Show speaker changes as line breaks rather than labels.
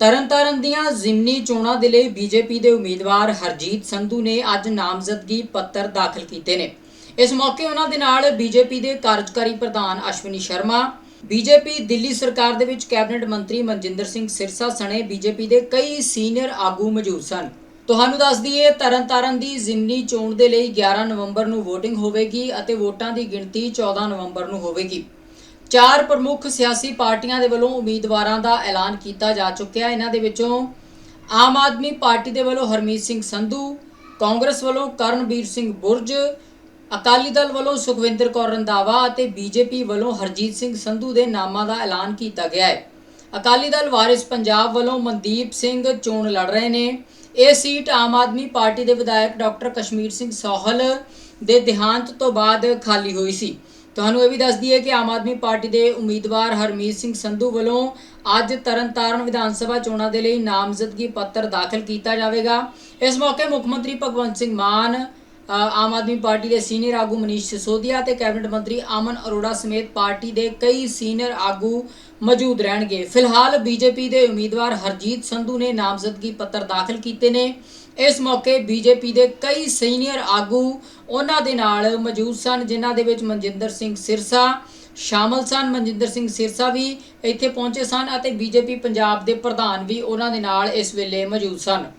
ਤਰਨਤਾਰਨ ਦੀਆਂ ਜ਼ਿਮਨੀ ਚੋਣਾਂ ਦੇ ਲਈ ਬੀਜੇਪੀ ਦੇ ਉਮੀਦਵਾਰ ਹਰਜੀਤ ਸੰਧੂ ਨੇ ਅੱਜ ਨਾਮਜ਼ਦਗੀ ਪੱਤਰ ਦਾਖਲ ਕੀਤੇ ਨੇ। ਇਸ ਮੌਕੇ ਉਹਨਾਂ ਦੇ ਨਾਲ ਬੀਜੇਪੀ ਦੇ ਕਾਰਜਕਾਰੀ ਪ੍ਰਧਾਨ ਅਸ਼ਵਨੀ ਸ਼ਰਮਾ, ਬੀਜੇਪੀ ਦਿੱਲੀ ਸਰਕਾਰ ਦੇ ਵਿੱਚ ਕੈਬਨਿਟ ਮੰਤਰੀ ਮਨਜਿੰਦਰ ਸਿੰਘ ਸਿਰਸਾ ਸਣੇ ਬੀਜੇਪੀ ਦੇ ਕਈ ਸੀਨੀਅਰ ਆਗੂ ਮੌਜੂਦ ਸਨ। ਤੁਹਾਨੂੰ ਦੱਸ ਦਈਏ, ਤਰਨਤਾਰਨ ਦੀ ਜ਼ਿਮਨੀ ਚੋਣ ਦੇ ਲਈ 11 ਨਵੰਬਰ ਨੂੰ VOTING ਹੋਵੇਗੀ ਅਤੇ ਵੋਟਾਂ ਦੀ ਗਿਣਤੀ 14 ਨਵੰਬਰ ਨੂੰ ਹੋਵੇਗੀ। ਚਾਰ ਪ੍ਰਮੁੱਖ ਸਿਆਸੀ ਪਾਰਟੀਆਂ ਦੇ ਵੱਲੋਂ ਉਮੀਦਵਾਰਾਂ ਦਾ ਐਲਾਨ ਕੀਤਾ ਜਾ ਚੁੱਕਿਆ। ਇਹਨਾਂ ਦੇ ਵਿੱਚੋਂ ਆਮ ਆਦਮੀ ਪਾਰਟੀ ਦੇ ਵੱਲੋਂ ਹਰਮੀਤ ਸਿੰਘ ਸੰਧੂ, ਕਾਂਗਰਸ ਵੱਲੋਂ ਕਰਨਵੀਰ ਸਿੰਘ ਬੁਰਜ, ਅਕਾਲੀ ਦਲ ਵੱਲੋਂ ਸੁਖਵਿੰਦਰ ਕੌਰ ਰੰਧਾਵਾ ਅਤੇ ਬੀਜੇਪੀ ਵੱਲੋਂ ਹਰਜੀਤ ਸਿੰਘ ਸੰਧੂ ਦੇ ਨਾਮਾਂ ਦਾ ਐਲਾਨ ਕੀਤਾ ਗਿਆ ਹੈ। ਅਕਾਲੀ ਦਲ ਵਾਰਿਸ ਪੰਜਾਬ ਵੱਲੋਂ ਮਨਦੀਪ ਸਿੰਘ ਚੋਣ ਲੜ ਰਹੇ ਨੇ। ਇਹ ਸੀਟ ਆਮ ਆਦਮੀ ਪਾਰਟੀ ਦੇ ਵਿਧਾਇਕ ਡਾਕਟਰ ਕਸ਼ਮੀਰ ਸਿੰਘ ਸੋਹਲ ਦੇ ਦੇਹਾਂਤ ਤੋਂ ਬਾਅਦ ਖਾਲੀ ਹੋਈ ਸੀ। ਤੁਹਾਨੂੰ ਇਹ ਵੀ ਦੱਸ ਦਈਏ ਕਿ ਆਮ ਆਦਮੀ ਪਾਰਟੀ ਦੇ ਉਮੀਦਵਾਰ ਹਰਮੀਤ ਸਿੰਘ ਸੰਧੂ ਵੱਲੋਂ ਅੱਜ ਤਰਨਤਾਰਨ ਵਿਧਾਨ ਸਭਾ ਚੋਣਾਂ ਦੇ ਲਈ ਨਾਮਜ਼ਦਗੀ ਪੱਤਰ ਦਾਖਲ ਕੀਤਾ ਜਾਵੇਗਾ। ਇਸ ਮੌਕੇ ਮੁੱਖ ਮੰਤਰੀ ਭਗਵੰਤ ਸਿੰਘ ਮਾਨ ਆਮ ਆਦਮੀ ਪਾਰਟੀ ਦੇ ਸੀਨੀਅਰ ਆਗੂ ਮਨੀਸ਼ ਸਿਸੋਦੀਆ ਤੇ ਕੈਬਨਿਟ ਮੰਤਰੀ ਅਮਨ ਅਰੋੜਾ ਸਮੇਤ ਪਾਰਟੀ ਦੇ ਕਈ ਸੀਨੀਅਰ ਆਗੂ ਮੌਜੂਦ ਰਹਿਣਗੇ। ਫਿਲਹਾਲ ਬੀਜੇਪੀ ਦੇ ਉਮੀਦਵਾਰ ਹਰਜੀਤ ਸੰਧੂ ਨੇ ਨਾਮਜ਼ਦਗੀ ਪੱਤਰ ਦਾਖਲ ਕੀਤੇ ਨੇ। ਇਸ ਮੌਕੇ ਬੀਜੇਪੀ ਦੇ ਕਈ ਸੀਨੀਅਰ ਆਗੂ ਉਹਨਾਂ ਦੇ ਨਾਲ ਮੌਜੂਦ ਸਨ, ਜਿਨ੍ਹਾਂ ਦੇ ਵਿੱਚ ਮਨਜਿੰਦਰ ਸਿੰਘ ਸਿਰਸਾ, ਸ਼ਾਮਲ ਸਨ। ਮਨਜਿੰਦਰ ਸਿੰਘ ਸਿਰਸਾ ਵੀ ਇੱਥੇ ਪਹੁੰਚੇ ਸਨ ਅਤੇ ਬੀਜੇਪੀ ਪੰਜਾਬ ਦੇ ਪ੍ਰਧਾਨ ਵੀ ਉਹਨਾਂ ਦੇ ਨਾਲ ਇਸ ਵੇਲੇ ਮੌਜੂਦ ਸਨ।